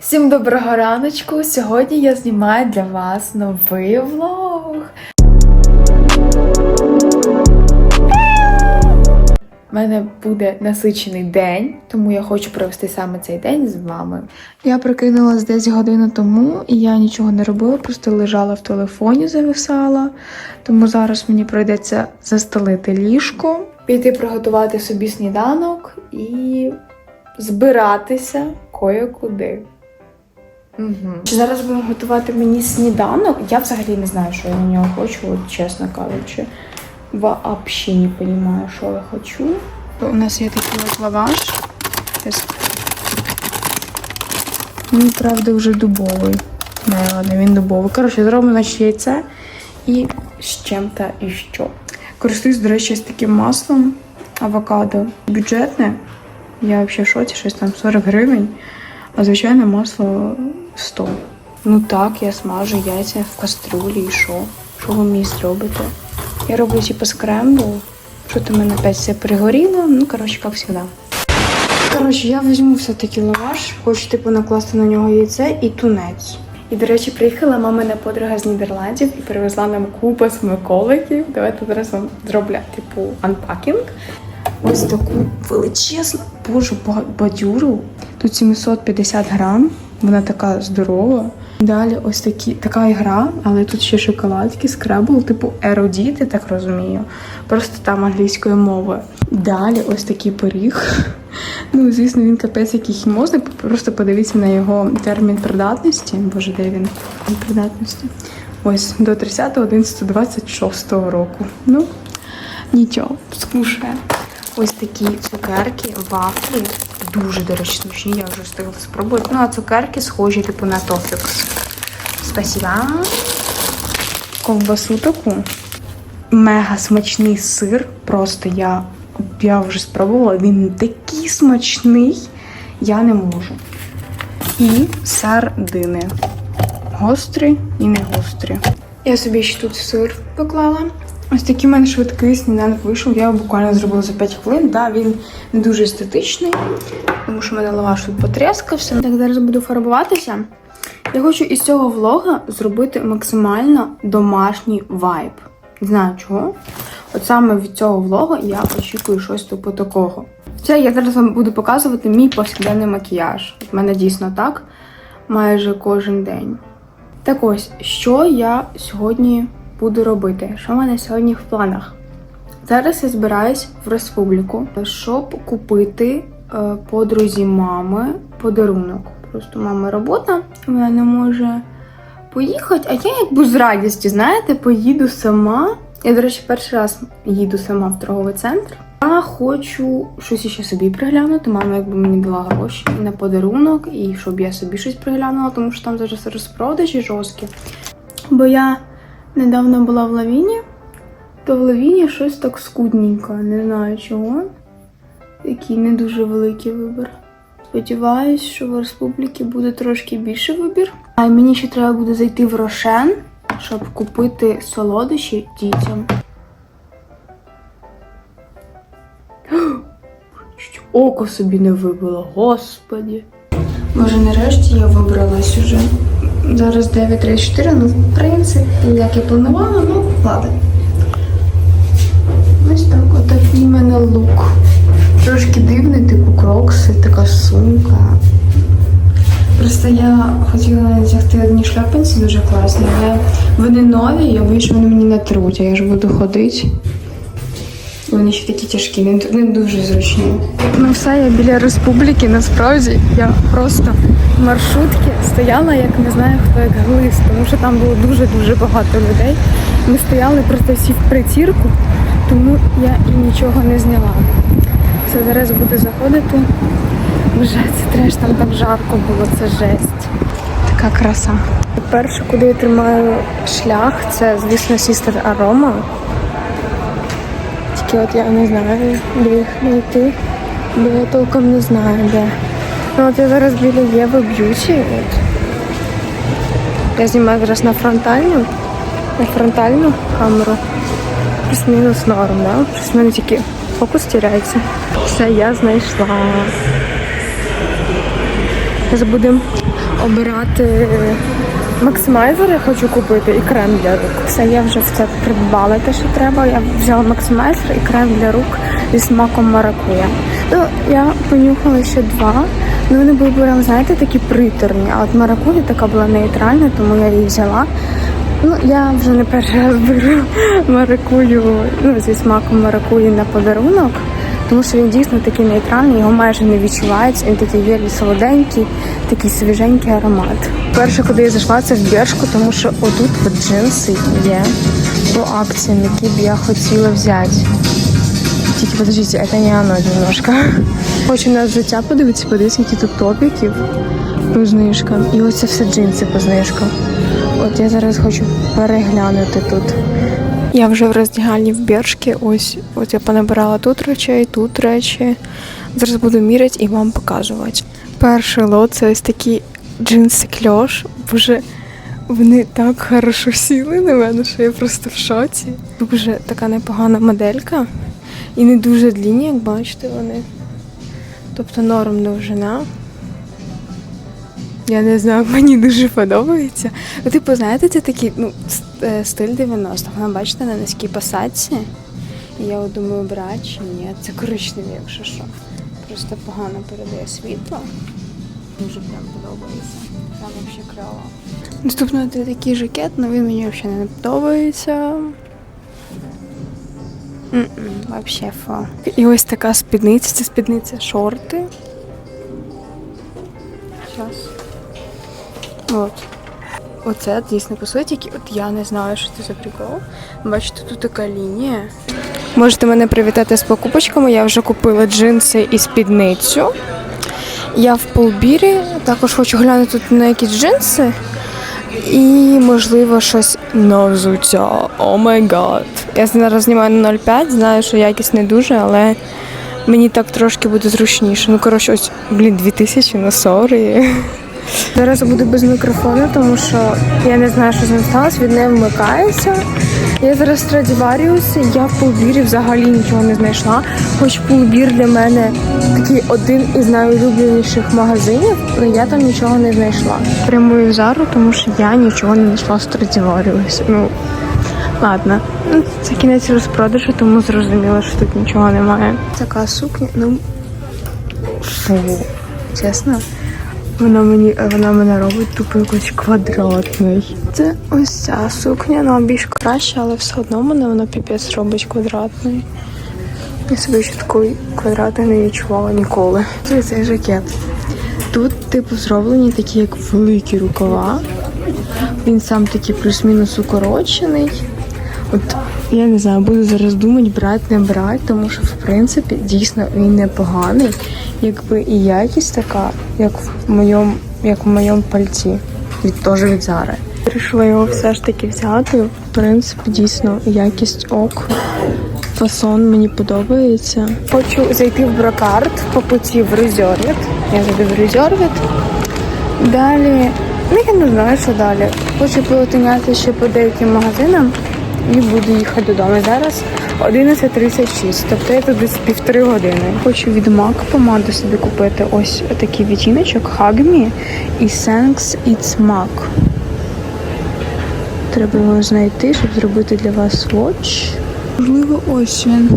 Всім доброго раночку! Сьогодні я знімаю для вас новий влог. У мене буде насичений день, тому я хочу провести саме цей день з вами. Я прокинулась десь годину тому, і я нічого не робила, просто лежала в телефоні, зависала. Тому зараз мені прийдеться застелити ліжко, піти приготувати собі сніданок і збиратися кое-куди. Угу. Зараз будемо готувати мені сніданок. Я взагалі не знаю, що я на нього хочу, от, чесно кажучи. Вообще не розумію, що я хочу. У нас є такий от лаваш. Він, правда, вже дубовий. Не, ладно, він дубовий. Коротше, зробимо значить, яйце і з чим-то і що. Користуюсь, до речі, з таким маслом авокадо. Бюджетне. Я взагалі в шоці, щось там 40 гривень, а звичайне масло 100. Ну так, я смажу яйця в кастрюлі і що? Що ви мені зробите? Я роблю типу скрембл. Що то в мене опять все пригоріло. Ну, коротше, як завжди. Коротше, я візьму все-таки лаваш, хочу типу накласти на нього яйце і тунець. І, до речі, приїхала мамина подруга з Нідерландів і привезла нам купу смаколиків. Давайте зараз вам зроблю, типу, анпакінг. Ось таку величезну, боже, ба- бадюру. Тут 750 грам, вона така здорова. Далі ось такі, така ігра, але тут ще шоколадки, скрабл, типу еродіт, я так розумію. Просто там англійською мовою. Далі ось такий пиріг. Ну, звісно, він капець який хімозний. Просто подивіться на його термін придатності. Боже, де він? Придатності. Ось до 30.11.26 року. Ну, нічого, скушає. Ось такі цукерки, вафлі. Дуже, до речі, смачні, я вже встигла спробувати. Ну, а цукерки схожі, типу, на тофікс. Спасибо. Ковбасу таку. Мега смачний сир. Просто я, я вже спробувала. Він такий смачний, я не можу. І сардини. Гострі і не гострі. Я собі ще тут сир поклала. Ось такий в мене швидкий сніданок вийшов. Я його буквально зробила за 5 хвилин. Да, він не дуже естетичний, тому що в мене лаваш тут потрескався. Так, зараз буду фарбуватися. Я хочу із цього влога зробити максимально домашній вайб. Не знаю чого. От саме від цього влогу я очікую щось типу такого. Це я зараз вам буду показувати мій повсякденний макіяж. В мене дійсно так майже кожен день. Так ось, що я сьогодні буду робити? Що в мене сьогодні в планах? Зараз я збираюсь в республіку, щоб купити е, подрузі мами подарунок. Просто мама робота, вона не може поїхати, а я якби з радістю, знаєте, поїду сама. Я, до речі, перший раз їду сама в торговий центр. Я хочу щось ще собі приглянути. Мама якби мені дала гроші на подарунок, і щоб я собі щось приглянула, тому що там зараз розпродажі жорсткі. Бо я недавно була в лавіні, то в лавіні щось так скудненько, не знаю чого. Такий не дуже великий вибір. Сподіваюсь, що в республіки буде трошки більше вибір. А мені ще треба буде зайти в Рошен, щоб купити солодощі дітям. Око собі не вибило, господі. Може, нарешті я вибралась уже. Зараз 9.34, ну, в принципі, як я планувала, ну, ладно. Ось так, отакий в мене лук. Трошки дивний, типу крокси, така сумка. Просто я хотіла надягти одні шляпинці дуже класні, але вони нові, я боюсь, що вони мені не труть, а я ж буду ходити. Вони ще такі тяжкі, не, не дуже зручні. Ну все, я біля республіки, насправді я просто в маршрутці стояла, як не знаю хто як глист, тому що там було дуже-дуже багато людей. Ми стояли просто всі в притірку, тому я і нічого не зняла. Все, зараз буду заходити. Вже це треш, там так жарко було, це жесть. Така краса. Перше, куди я тримаю шлях, це, звісно, сістер Арома. Тільки от я не знаю, де їх знайти, бо я толком не знаю, де. Ну от я зараз біля Єви Б'юті. От. Я знімаю зараз на фронтальну, на фронтальну камеру. Плюс-мінус норм, да? Плюс в мене тільки фокус тіряється. Все, я знайшла. Зараз будемо обирати максимайзер, я хочу купити і крем для рук. Все, я вже все придбала те, що треба. Я взяла максимайзер і крем для рук зі смаком маракуя. Ну, я понюхала ще два. Ну вони були прям, знаєте, такі приторні. А от маракуя така була нейтральна, тому я її взяла. Ну, я вже не перший раз беру маракую, ну, зі смаком маракуї на подарунок, тому що він дійсно такий нейтральний, його майже не відчувається. Він такий вірний солоденький, такий свіженький аромат. Перше, куди я зайшла, це в Бершку, тому що отут от джинси є по акціям, які б я хотіла взяти. Тільки подождите, це не оно немножко. Хочу на життя подивитися, подивитися, які тут топіків по знижкам. І ось це все джинси по знижкам. От я зараз хочу переглянути тут. Я вже в роздягальні в Бершки. Ось, от я понабирала тут речей, тут речі. Зараз буду міряти і вам показувати. Перший лот це ось такі джинси кльош. Боже, вони так хорошо сіли на мене, що я просто в шоці. Дуже така непогана моделька. І не дуже длінні, як бачите, вони. Тобто норм довжина. Я не знаю, мені дуже подобається. Ну, типу, знаєте, це такий ну, е, стиль 90-х. Вона бачите на низькій посадці. І я думаю, брати чи ні. Це коричневі, якщо що. Просто погано передає світло. Дуже прям подобається. Це взагалі кльово. Наступно це такий жакет, але він мені взагалі не подобається. Вообще фо. І ось така спідниця. Це спідниця шорти. От. Оце дійсно пасує, тільки от я не знаю, що це за прикол. Бачите, тут така лінія. Можете мене привітати з покупочками. Я вже купила джинси і спідницю. Я в полбірі. Також хочу глянути тут на якісь джинси. І, можливо, щось на взуття. О май гад. Я зараз знімаю на 0,5, знаю, що якість не дуже, але мені так трошки буде зручніше. Ну, коротше, ось, блін, 2000 на сорі. Зараз буду без мікрофону, тому що я не знаю, що з ним сталося, він не вмикається. Я зараз в я в Пулбірі взагалі нічого не знайшла. Хоч Пулбір для мене такий один із найулюбленіших магазинів, але я там нічого не знайшла. Прямую в зару, тому що я нічого не знайшла в Страдіваріусі. Ну, ладно. Ну, Це кінець розпродажу, тому зрозуміло, що тут нічого немає. Така сукня, ну фу, чесно. Вона мені вона мене робить тупо якось квадратний. Це ось ця сукня, вона більш краща, але все одно мене вона піпець робить квадратний. Я себе ще такий квадратний не відчувала ніколи. Це цей жакет. Тут, типу, зроблені такі як великі рукава. Він сам такий плюс-мінус укорочений. От я не знаю, буду зараз думати, брати, не брати, тому що в принципі дійсно він непоганий, якби і якість така, як в моєму, як в моєму пальці, від теж від Зари. Вирішила його все ж таки взяти. В принципі, дійсно якість ок. Фасон мені подобається. Хочу зайти в брокарт по путі в резервіт. Я зайду в резервіт. Далі, ну я не знаю, що далі. Хочу полотеняти ще по деяким магазинам і буду їхати додому. Зараз 11.36, тобто я тут десь півтори години. Хочу від MAC помаду собі купити ось такий відтіночок Hug Me і Thanks It's MAC. Треба його знайти, щоб зробити для вас сводч. Можливо, ось він.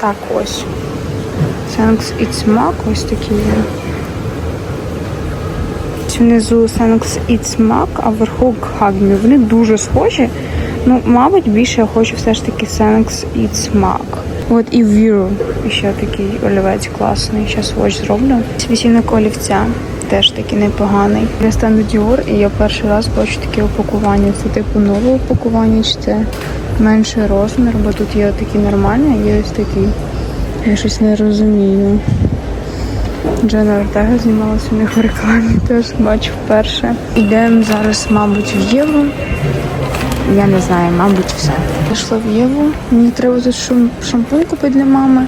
Так, ось. Thanks It's MAC, ось такий він. Внизу Thanks It's MAC, а вверху Hug Me. Вони дуже схожі. Ну, мабуть, більше я хочу все ж таки Thanks It's MAC. От і View ще такий олівець класний. Зараз watch зроблю. Світінок олівця теж такий непоганий. Я стану Dior і я перший раз бачу таке упакування. Це типу нове упакування, чи це менший розмір, бо тут є такі нормальні, а є ось такі. Я щось не розумію. Джена Ортега знімалася у них в рекламі, теж бачу вперше. Йдемо зараз, мабуть, в Єву. Я не знаю, мабуть, все. Пішла в Єву. Мені треба тут шам- шампунь купити для мами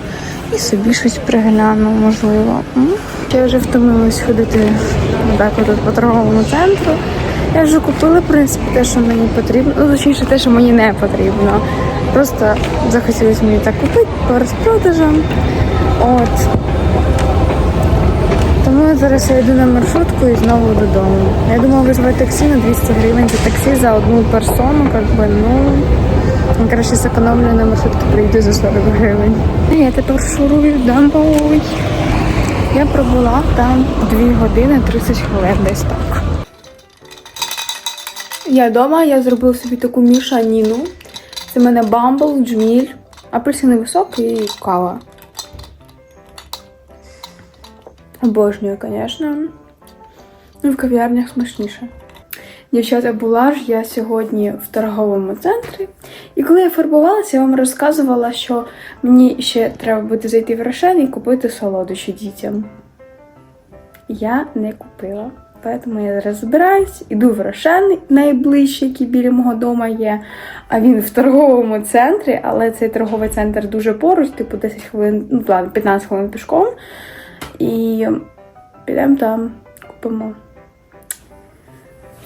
і собі щось пригляну, можливо. Я вже втомилась ходити так от по торговому центру. Я вже купила, в принципі, те, що мені потрібно. Ну, точніше, те, що мені не потрібно. Просто захотілося мені так купити по розпродажам. От. Зараз я йду на маршрутку і знову додому. Я думала визвати таксі на 200 гривень за таксі за одну персону, как би, ну. я Краще зекономлю на маршрутці, прийду за 40 гривень. Я тепер шурую домой. Я пробула там 2 години 30 хвилин десь так. Я вдома, я зробила собі таку мішаніну. Це в мене бамбл, джміль, апельсиновий сок і кава. Обожнюю, звісно. Ну, в кав'ярнях смачніше. Дівчата, була ж я сьогодні в торговому центрі. І коли я фарбувалася, я вам розказувала, що мені ще треба буде зайти в Рошен і купити солодощі дітям. Я не купила. Тому я зараз збираюсь, іду в Рошен найближчий, який біля мого дома є. А він в торговому центрі, але цей торговий центр дуже поруч, типу 10 хвилин, ну ладно, 15 хвилин пішком. І підемо там, купимо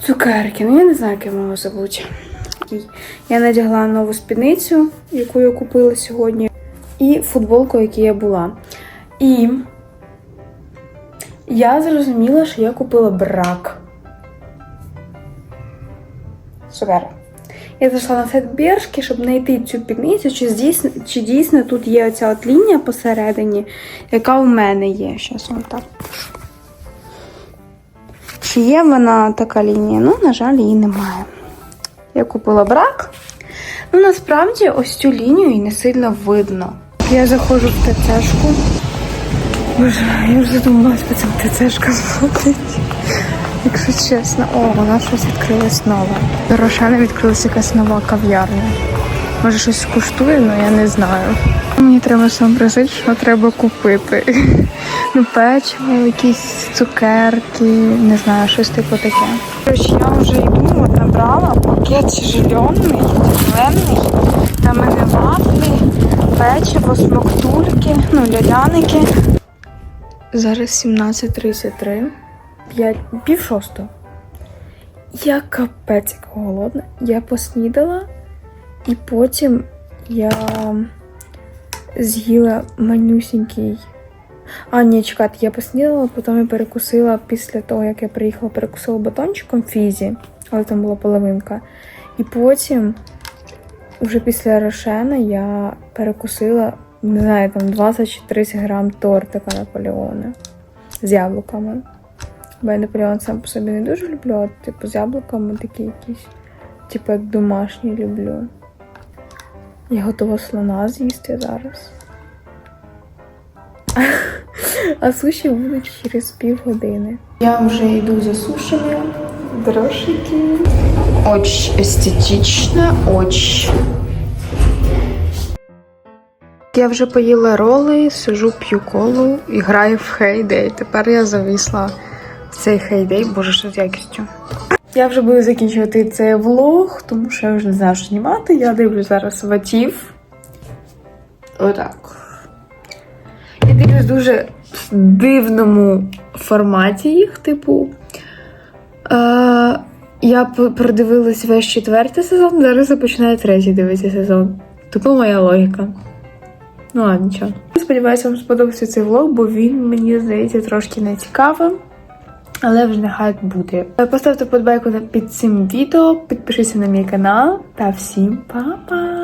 цукерки. Ну, я не знаю, як я можу забути. Я надягла нову спідницю, яку я купила сьогодні, і футболку, якій я була. І я зрозуміла, що я купила брак. Супер. Я зайшла на сайт біршки, щоб знайти цю спідницю, чи дійсно, чи дійсно тут є оця от лінія посередині, яка у мене є. Зараз вам так. Чи є вона така лінія? Ну, на жаль, її немає. Я купила брак. Ну, насправді, ось цю лінію і не сильно видно. Я заходжу в ТЦшку. Я вже задумалась по цьому ТЦшка смотреть. Якщо чесно, о, вона щось відкрилась нове. До Рошана відкрилася якась нова кав'ярня. Може щось коштує, але я не знаю. Мені треба сообразити, що треба купити. Ну, печиво, якісь цукерки, не знаю, щось типу таке. Коротше, я вже йду, от набрала пакет зелений, зелений. Там мене вафлі, печиво, смоктульки, ну, ляляники. Зараз 17.33, 5, пів шостого. Я капець як голодна. Я поснідала і потім я з'їла манюсінький. А, ні, чекайте, я поснідала, потім я перекусила після того, як я приїхала, перекусила батончиком фізі, але там була половинка. І потім, вже після Рошена, я перекусила, не знаю, там 20 чи 30 грам тортика Наполеона з яблуками. Бо я Наполеон сам по собі не дуже люблю, а типу з яблуками такі якісь, типу як домашні люблю. Я готова слона з'їсти зараз. А суші будуть через півгодини. Я вже йду за сушами. Дрошики. Очень естетично, очень. Я вже поїла роли, сижу, п'ю колу і граю в хейдей. Тепер я зависла цей хейдей, боже, що з якістю. Я вже буду закінчувати цей влог, тому що я вже не знаю, що знімати. Я дивлюсь зараз ватів. Отак. Я дивлюсь дуже в дивному форматі їх, типу. Е, я продивилась весь четвертий сезон, зараз починаю третій дивитися сезон. Тупо моя логіка. Ну, ладно, нічого. Сподіваюся, вам сподобався цей влог, бо він мені здається трошки не цікавим. Але вже нехай буде. Поставте подбайку під цим відео, підпишіться на мій канал та всім па-па!